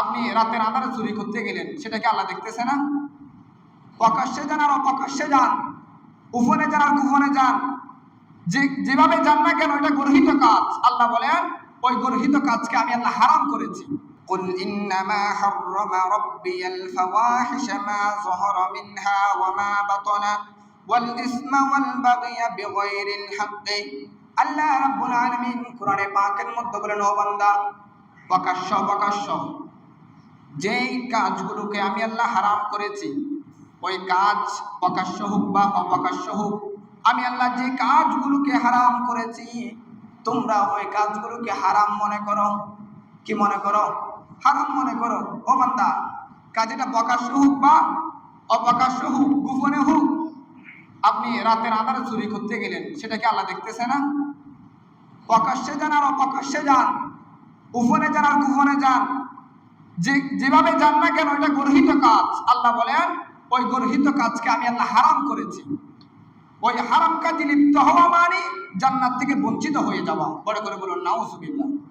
আপনি রাতের আধারে চুরি করতে গেলেন সেটাকে আল্লাহ দেখতেছে না প্রকাশ্যে যান আর অপ্রকাশ্যে যান উফনে যান আর গুফনে যান যে যেভাবে যান না কেন এটা গর্হিত কাজ আল্লাহ বলেন ওই গর্হিত কাজকে আমি আল্লাহ হারাম করেছি قل إنما حرم ربي الفواحش ما ظهر منها وما بطن والإثم والبغي بغير الحق আল্লাহ রাব্বুল আলামিন কোরআনে পাকের মধ্যে বলেন ও বান্দা প্রকাশ্য প্রকাশ্য যেই কাজগুলোকে আমি আল্লাহ হারাম করেছি, ওই কাজ প্রকাশ্য হোক বা অপ্রকাশ্য হোক, আমি আল্লাহ যে কাজগুলোকে হারাম করেছি, তোমরা ওই কাজগুলোকে হারাম মনে করো। কি মনে করো? হারাম মনে করো। ও বান্দা, কাজটা প্রকাশ্য হোক বা অপ্রকাশ্য হোক, গোপনে হোক, আপনি রাতের আধারে চুরি করতে গেলেন সেটাকে আল্লাহ দেখতেছে না? প্রকাশ্যে যান আর অপ্রকাশ্যে যান। উফনে যান আর গুফনে যান। যে, যেভাবে যান না কেন, এটা গর্হিত কাজ। আল্লাহ বলেন, ওই গর্হিত কাজকে আমি আল্লাহ হারাম করেছি। ওই হারাম কাজে লিপ্ত হওয়া মানে জান্নাত থেকে বঞ্চিত হয়ে যাওয়া। বড় করে বলুন, নাউজুবিল্লাহ।